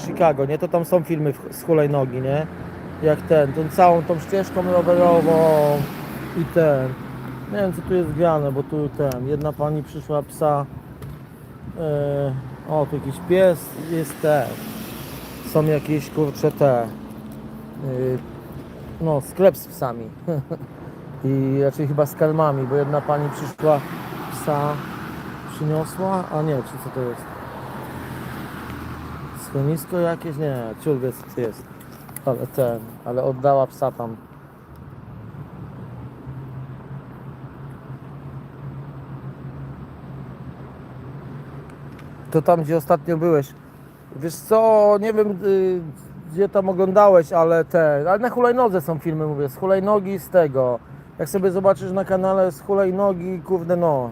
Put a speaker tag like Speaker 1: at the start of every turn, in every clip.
Speaker 1: Chicago, nie? To tam są filmy z hulajnogi, nie? Jak ten, tą całą tą ścieżką rowerową i ten. Nie wiem co tu jest grane, bo tu ten, jedna pani przyszła psa. e, o, tu jakiś pies jest te. Są jakieś kurcze te. y, no, sklep z psami. I raczej chyba z karmami, bo jedna pani przyszła psa przyniosła, a nie, czy co to jest? Schronisko jakieś? Nie, ciulwiec jest. Ale ten, ale oddała psa tam. To tam, gdzie ostatnio byłeś. Wiesz co, nie wiem, y, gdzie tam oglądałeś, ale te, ale na hulajnodze są filmy, mówię, z hulajnogi z tego. Jak sobie zobaczysz na kanale z hulajnogi, kurde no,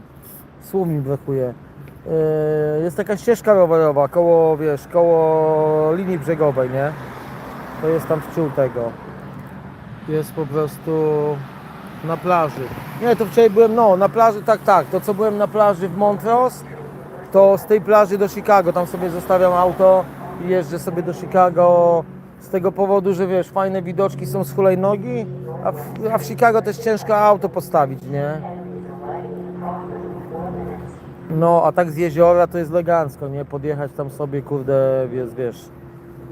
Speaker 1: słów mi brakuje. Yy, jest taka ścieżka rowerowa koło, wiesz, koło linii brzegowej, nie? To jest tam wciół tego. Jest po prostu na plaży. Nie, to wczoraj byłem, no, na plaży, tak, tak. To co byłem na plaży w Montrose, to z tej plaży do Chicago, tam sobie zostawiam auto i jeżdżę sobie do Chicago z tego powodu, że wiesz, fajne widoczki są z hulajnogi, a w, a w Chicago też ciężko auto postawić, nie? No, a tak z jeziora to jest elegancko, nie? Podjechać tam sobie, kurde, jest, wiesz,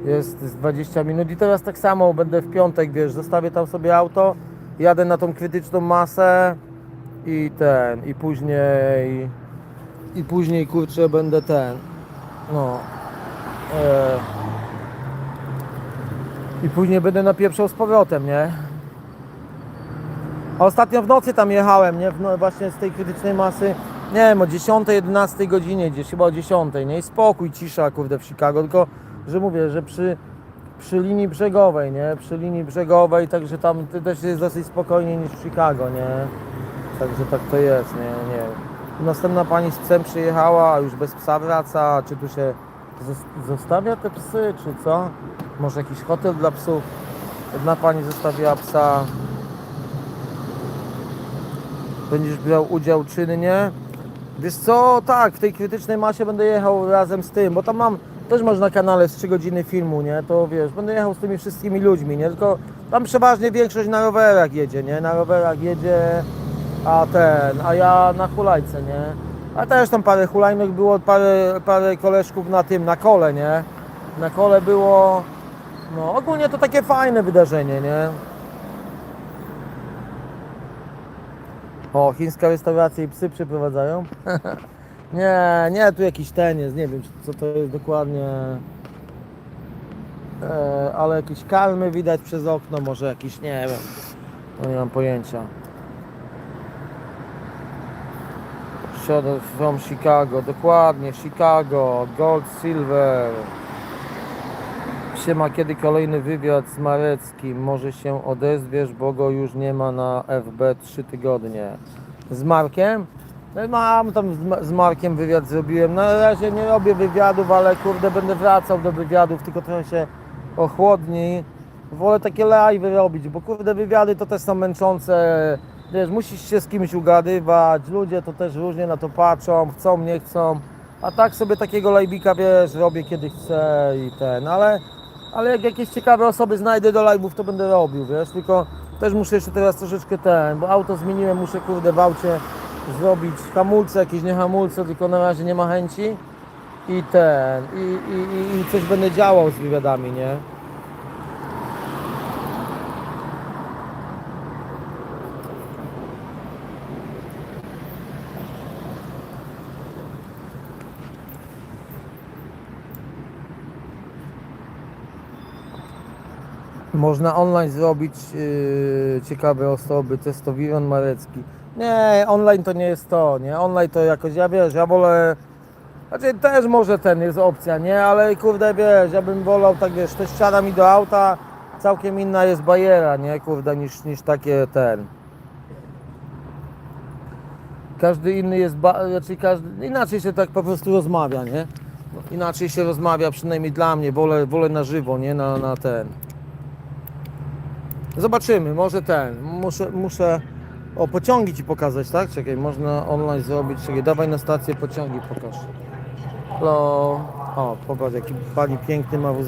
Speaker 1: jest z 20 minut i teraz tak samo będę w piątek, wiesz, zostawię tam sobie auto, jadę na tą krytyczną masę i ten, i później, i później, kurczę, będę ten, no, e, i później będę napieprzał z powrotem, nie? A ostatnio w nocy tam jechałem, nie? W no, właśnie z tej krytycznej masy. Nie wiem, o 10, 11 godzinie gdzieś, chyba o 10, nie? I spokój, cisza, kurde, w Chicago, tylko, że mówię, że przy, przy linii brzegowej, nie? Przy linii brzegowej, także tam też jest dosyć spokojniej niż w Chicago, nie? Także tak to jest, nie? Nie. Następna pani z psem przyjechała, a już bez psa wraca, czy tu się zos- zostawia te psy, czy co? Może jakiś hotel dla psów? Jedna pani zostawiła psa, będziesz brał udział czynnie. Wiesz co, tak, w tej krytycznej masie będę jechał razem z tym, bo tam mam, też masz na kanale z 3 godziny filmu, nie, to wiesz, będę jechał z tymi wszystkimi ludźmi, nie, tylko tam przeważnie większość na rowerach jedzie, nie, na rowerach jedzie, a ten, a ja na hulajce, nie, a też tam parę hulajnek było, parę, parę koleżków na tym, na kole, nie, na kole było, no ogólnie to takie fajne wydarzenie, nie. O, chińska restauracja i psy przyprowadzają? nie, nie, tu jakiś ten jest, nie wiem co to jest dokładnie. E, ale jakieś kalmy widać przez okno, może jakiś, nie wiem. No nie mam pojęcia. From Chicago, dokładnie, Chicago, Gold, Silver. Siema, kiedy kolejny wywiad z Mareckim? Może się odezwiesz, bo go już nie ma na FB 3 tygodnie. Z Markiem? No, mam tam z, Ma- z Markiem wywiad zrobiłem. Na razie nie robię wywiadów, ale kurde będę wracał do wywiadów, tylko trochę się ochłodni. Wolę takie live robić, bo kurde wywiady to też są męczące. Wiesz, musisz się z kimś ugadywać, ludzie to też różnie na to patrzą, chcą, nie chcą. A tak sobie takiego live'ika, wiesz, robię kiedy chcę i ten, ale, ale jak jakieś ciekawe osoby znajdę do live'ów, to będę robił, wiesz, tylko też muszę jeszcze teraz troszeczkę ten, bo auto zmieniłem, muszę kurde w aucie zrobić hamulce, jakieś nie hamulce, tylko na razie nie ma chęci i ten, i, i, i, i coś będę działał z wywiadami, nie? Można online zrobić yy, ciekawe osoby, testowiron Marecki. Nie, online to nie jest to, nie? Online to jakoś, ja wiesz, ja wolę... Znaczy też może ten jest opcja, nie? Ale kurde, wiesz, ja bym wolał tak, wiesz, to ściana mi do auta, całkiem inna jest bajera, nie? Kurde, niż, niż takie ten... Każdy inny jest, ba... znaczy każdy... inaczej się tak po prostu rozmawia, nie? Inaczej się rozmawia, przynajmniej dla mnie, wolę, wolę na żywo, nie? Na, na ten... Zobaczymy, może ten. Muszę, muszę. O, pociągi ci pokazać, tak? Czekaj, można online zrobić. Czekaj, dawaj na stację pociągi pokaż. Hello. O, popatrz jaki pali piękny ma wóz